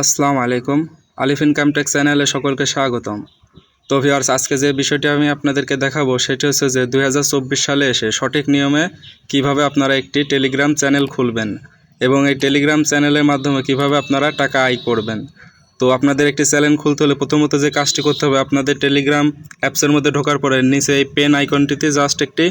আসসালামু আলাইকুম। আলিফ income tax চ্যানেলে সকলকে স্বাগতম। তো ভিউয়ার্স, আজকে যে বিষয়টি আমি আপনাদেরকে দেখাবো, সেটি হচ্ছে যে দু হাজার চব্বিশ সালে এসে সঠিক নিয়মে কীভাবে আপনারা একটি টেলিগ্রাম চ্যানেল খুলবেন এবং এই টেলিগ্রাম চ্যানেলের মাধ্যমে কীভাবে আপনারা টাকা আয় করবেন। তো আপনাদের একটি চ্যানেল খুলতে হলে প্রথমত যে কাজটি করতে হবে, আপনাদের টেলিগ্রাম অ্যাপসের মধ্যে ঢোকার পরে নিচে এই পেন আইকনটিতে জাস্ট একটি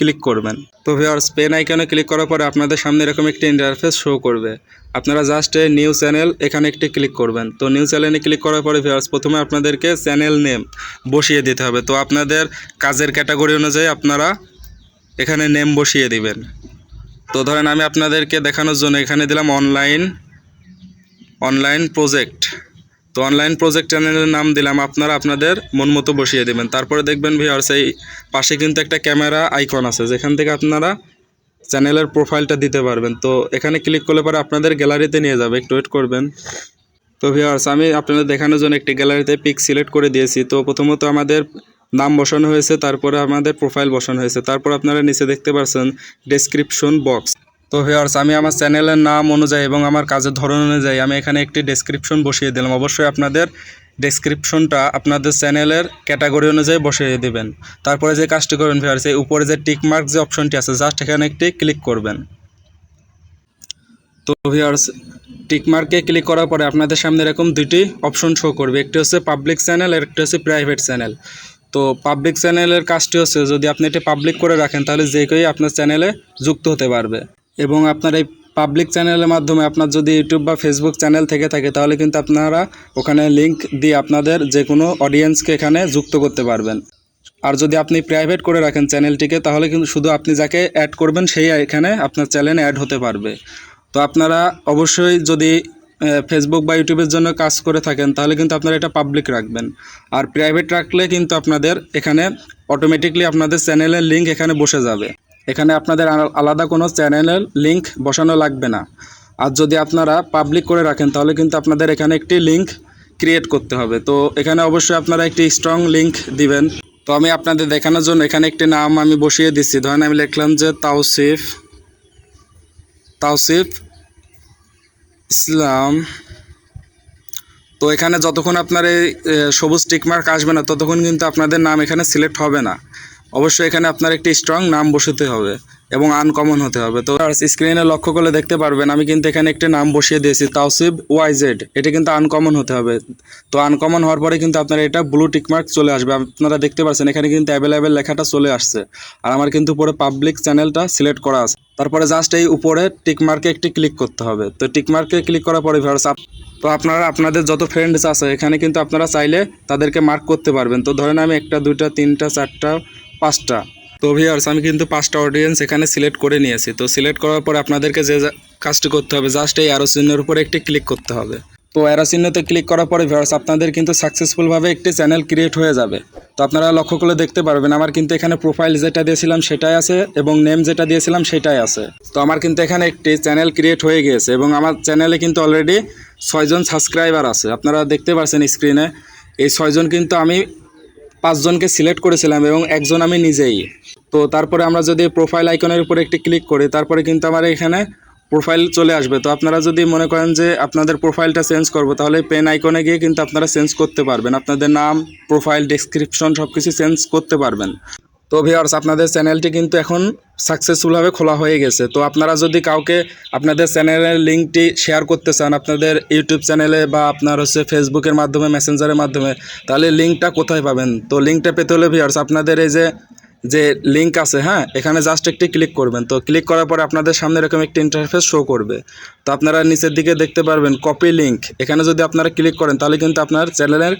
ক্লিক করবেন। তো ভিউয়ার্স পেন আইকনে ক্লিক করার পরে আপনাদের সামনে এরকম একটি ইন্টারফেস শো করবে। আপনারা জাস্ট নিউ চ্যানেল এখানে একটি ক্লিক করবেন। তো নিউ চ্যানেলে ক্লিক করার পরে ভিউয়ার্স প্রথমে আপনাদেরকে চ্যানেল নেম বসিয়ে দিতে হবে। তো আপনাদের কাজের ক্যাটাগরি অনুযায়ী আপনারা এখানে নেম বসিয়ে দিবেন। তো ধরেন আমি আপনাদেরকে দেখানোর জন্য এখানে দিলাম অনলাইন অনলাইন প্রজেক্ট তো অনলাইন প্রজেক্ট চ্যানেলের নাম দিলাম আপনারা আপনাদের মন মতো বসিয়ে দেবেন। তারপরে দেখবেন ভিউয়ার্স এই পাশে কিন্তু একটা ক্যামেরা আইকন আছে, যেখান থেকে আপনারা চ্যানেলের প্রোফাইলটা দিতে পারবেন। তো এখানে ক্লিক করলে পরে আপনাদের গ্যালারিতে নিয়ে যাবে, একটু ওয়েট করবেন। তো ভিউয়ার্স আমি আপনাদের দেখানোর জন্য একটি গ্যালারিতে পিক সিলেক্ট করে দিয়েছি। তো প্রথমত আমাদের নাম বসানো হয়েছে, তারপরে আমাদের প্রোফাইল বসানো হয়েছে, তারপর আপনারা নিচে দেখতে পাচ্ছেন ডেসক্রিপশন বক্স তো ভিউয়ার্স আমি আমার চ্যানেলের নাম অনুযায়ী এবং আমার কাজের ধরন অনুযায়ী আমি এখানে একটি ডেসক্রিপশন বসিয়ে দিলাম। অবশ্যই আপনাদের ডেসক্রিপশনটা আপনাদের চ্যানেলের ক্যাটাগরি অনুযায়ী বসিয়ে দেবেন। তারপরে যে কাজটি করবেন ভিউয়ার্স এই উপরে যে টিক মার্ক যে অপশনটি আছে জাস্ট এখানে একটি ক্লিক করবেন। তো ভিউয়ার্স টিক মার্কে ক্লিক করার পরে আপনাদের সামনে এরকম দুটি অপশন শো করবে। একটি হচ্ছে পাবলিক চ্যানেল আর একটি হচ্ছে প্রাইভেট চ্যানেল তো পাবলিক চ্যানেলের কাজটি হচ্ছে, যদি আপনি এটি পাবলিক করে রাখেন, তাহলে যে কেউই আপনার চ্যানেলে যুক্ত হতে পারবে। এবং আপনার এই পাবলিক চ্যানেলের মাধ্যমে আপনার যদি ইউটিউব বা ফেসবুক চ্যানেল থেকে থাকে, তাহলে কিন্তু আপনারা ওখানে লিংক দিয়ে আপনাদের যে কোনো অডিয়েন্সকে এখানে যুক্ত করতে পারবেন। আর যদি আপনি প্রাইভেট করে রাখেন চ্যানেলটিকে তাহলে কিন্তু শুধু আপনি যাকে অ্যাড করবেন, সেই এখানে আপনার চ্যানেলে অ্যাড হতে পারবে। তো আপনারা অবশ্যই যদি ফেসবুক বা ইউটিউবের জন্য কাজ করে থাকেন, তাহলে কিন্তু আপনারা এটা পাবলিক রাখবেন। আর প্রাইভেট রাখলে কিন্তু আপনাদের এখানে অটোমেটিকলি আপনাদের চ্যানেলের লিঙ্ক এখানে বসে যাবে। এখানে আপনাদের আলাদা কোনো চ্যানেলের লিঙ্ক বসানো লাগবে না। আর যদি আপনারা পাবলিক করে রাখেন, তাহলে কিন্তু আপনাদের এখানে একটি লিঙ্ক ক্রিয়েট করতে হবে। তো এখানে অবশ্যই আপনারা একটি স্ট্রং লিঙ্ক দিবেন। তো আমি আপনাদের দেখানোর জন্য এখানে একটি নাম আমি বসিয়ে দিচ্ছি। ধরেন আমি লিখলাম যে তাওসিফ তাওসিফ ইসলাম। তো এখানে যতক্ষণ আপনার এই সবুজ টিকমার্ক আসবে না, ততক্ষণ কিন্তু আপনাদের নাম এখানে সিলেক্ট হবে না। অবশ্যই এখানে আপনার একটি স্ট্রং নাম বসাতে হবে এবং আনকমন হতে হবে। তো স্ক্রিনে লক্ষ্য করলে দেখতে পারবেন, আমি কিন্তু এখানে একটি নাম বসিয়ে দিয়েছি, তাওসিব ওয়াইজেড। এটা কিন্তু আনকমন হতে হবে। তো আনকমন হওয়ার পরে কিন্তু আপনার এটা ব্লু টিকমার্ক চলে আসবে। আপনারা দেখতে পাচ্ছেন, এখানে কিন্তু অ্যাভেলেবেল লেখাটা চলে আসছে। আর আমার কিন্তু উপরে পাবলিক চ্যানেলটা সিলেক্ট করা আছে। তারপরে জাস্ট এই উপরে টিকমার্কে একটি ক্লিক করতে হবে। তো টিকমার্কে ক্লিক করার পরে ভিউয়ার্স তো আপনারা, আপনাদের যত ফ্রেন্ডস আছে, এখানে কিন্তু আপনারা চাইলে তাদেরকে মার্ক করতে পারবেন। তো ধরেন আমি একটা, দুইটা, তিনটা, চারটা পাঁচটা। তো ভিউয়ার্স আমি কিন্তু পাঁচটা অডিয়েন্স এখানে সিলেক্ট করে নিয়েছি। তো সিলেক্ট করার পর আপনাদেরকে যে কাজটি করতে হবে জাস্ট এই অ্যারো চিহ্নের উপরে একটি ক্লিক করতে হবে। তো অ্যারো চিহ্নতে ক্লিক করার পরে ভিউয়ার্স আপনাদের কিন্তু সাকসেসফুলভাবে একটি চ্যানেল ক্রিয়েট হয়ে যাবে। তো আপনারা লক্ষ্য করে দেখতে পারবেন, আমার কিন্তু এখানে প্রোফাইল যেটা দিয়েছিলাম সেটাই আছে এবং নেম যেটা দিয়েছিলাম সেটাই আছে। তো আমার কিন্তু এখানে একটি চ্যানেল ক্রিয়েট হয়ে গিয়েছে এবং আমার চ্যানেলে কিন্তু অলরেডি ছয়জন সাবস্ক্রাইবার আছে। আপনারা দেখতে পাচ্ছেন স্ক্রিনে এই ছয়জন কিন্তু আমি পাঁচজনকে সিলেক্ট করেছিলাম এবং একজন আমি নিজেই। তো তারপরে আমরা যদি প্রোফাইল আইকনের উপরে একটি ক্লিক করি, তারপরে কিন্তু আমার এখানে প্রোফাইল চলে আসবে। তো আপনারা যদি মনে করেন যে আপনাদের প্রোফাইলটা চেঞ্জ করব, তাহলে পেন আইকনে গিয়ে কিন্তু আপনারা চেঞ্জ করতে পারবেন। আপনাদের নাম প্রোফাইল ডেসক্রিপশন সব কিছু চেঞ্জ করতে পারবেন। তো ভিওয়ার্স আপনাদের চ্যানেলটি কিন্তু এখন সাকসেসফুলভাবে খোলা হয়ে গেছে। তো আপনারা যদি কাউকে আপনাদের চ্যানেলের লিঙ্কটি শেয়ার করতে চান, আপনাদের ইউটিউব চ্যানেলে বা আপনার হচ্ছে ফেসবুকের মাধ্যমে মেসেঞ্জারের মাধ্যমে, তাহলে লিঙ্কটা কোথায় পাবেন? তো লিঙ্কটা পেতে হলে ভিওয়ার্স আপনাদের এই যে যে লিঙ্ক আছে হ্যাঁ? এখানে জাস্ট একটি ক্লিক করবেন। তো ক্লিক করার পরে আপনাদের সামনে এরকম একটি ইন্টারফেস শো করবে। তো আপনারা নিচের দিকে দেখতে পারবেন কপি লিঙ্ক এখানে যদি আপনারা ক্লিক করেন, তাহলে কিন্তু আপনার চ্যানেলের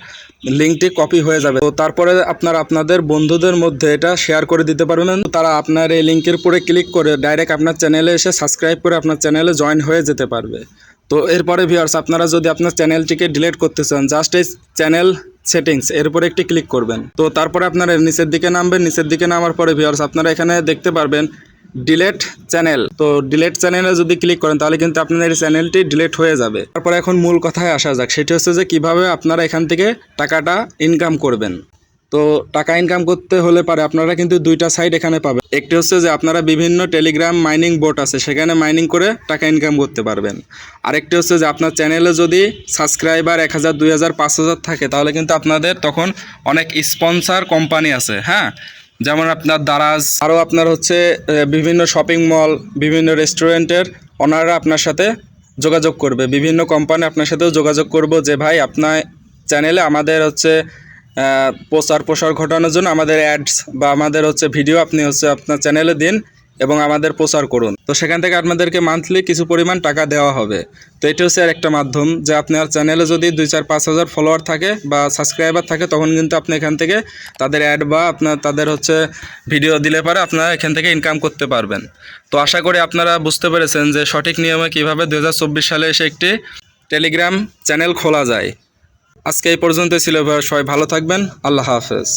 লিঙ্কটি কপি হয়ে যাবে। তো তারপরে আপনারা আপনাদের বন্ধুদের মধ্যে এটা শেয়ার করে দিতে পারবেন। তারা আপনার এই লিঙ্কের উপরে ক্লিক করে ডাইরেক্ট আপনার চ্যানেলে এসে সাবস্ক্রাইব করে আপনার চ্যানেলে জয়েন হয়ে যেতে পারবে। তো এরপরে ভিউয়ার্স আপনারা যদি আপনার চ্যানেলটিকে ডিলিট করতে চান জাস্ট এই চ্যানেল সেটিংস এর উপরে একটি ক্লিক করবেন। তো তারপরে আপনারা নিচের দিকে নামবেন, নিচের দিকে নামার পরে ভিউয়ার্স আপনারা এখানে দেখতে পারবেন ডিলেট চ্যানেল তো ডিলেট চ্যানেলে যদি ক্লিক করেন, তাহলে কিন্তু আপনাদের এই চ্যানেলটি ডিলেট হয়ে যাবে। তারপরে এখন মূল কথায় আসা যাক, সেটি হচ্ছে যে কীভাবে আপনারা এখান থেকে টাকাটা ইনকাম করবেন। তো টাকা ইনকাম করতে হলে পারে, আপনারা কিন্তু দুইটা সাইড এখানে পাবেন। একটি হচ্ছে যে আপনারা বিভিন্ন টেলিগ্রাম মাইনিং বোট আছে, সেখানে মাইনিং করে টাকা ইনকাম করতে পারবেন। আরেকটি হচ্ছে যে আপনার চ্যানেলে যদি সাবস্ক্রাইবার এক হাজার, দুই হাজার, পাঁচ হাজার থাকে, তাহলে কিন্তু আপনাদের তখন অনেক স্পন্সার কোম্পানি আছে হ্যাঁ? যেমন আপনার দারাজ, আরও আপনার হচ্ছে বিভিন্ন শপিং মল বিভিন্ন রেস্টুরেন্টের ওনারা আপনার সাথে যোগাযোগ করবে। বিভিন্ন কোম্পানি আপনার সাথেও যোগাযোগ করব যে, ভাই, আপনার চ্যানেলে আমাদের হচ্ছে প্রচার প্রসার ঘটানোর জন্য আমাদের অ্যাডস বা আমাদের হচ্ছে ভিডিও আপনি হচ্ছে আপনার চ্যানেলে দিন এবং আমাদের প্রচার করুন। তো সেখান থেকে আপনাদেরকে মান্থলি কিছু পরিমাণ টাকা দেওয়া হবে। তো এটি হচ্ছে আর একটা মাধ্যম যে আপনার চ্যানেলে যদি দুই চার পাঁচ হাজার ফলোয়ার থাকে বা সাবস্ক্রাইবার থাকে, তখন কিন্তু আপনি এখান থেকে তাদের অ্যাড বা আপনার তাদের হচ্ছে ভিডিও দিলে পারে আপনারা এখান থেকে ইনকাম করতে পারবেন। তো আশা করি আপনারা বুঝতে পেরেছেন যে সঠিক নিয়মে কীভাবে দু হাজার চব্বিশ সালে এসে একটি টেলিগ্রাম চ্যানেল খোলা যায়। আজকে এই পর্যন্ত ছিল সবাই ভালো থাকবেন। আল্লাহ হাফেজ।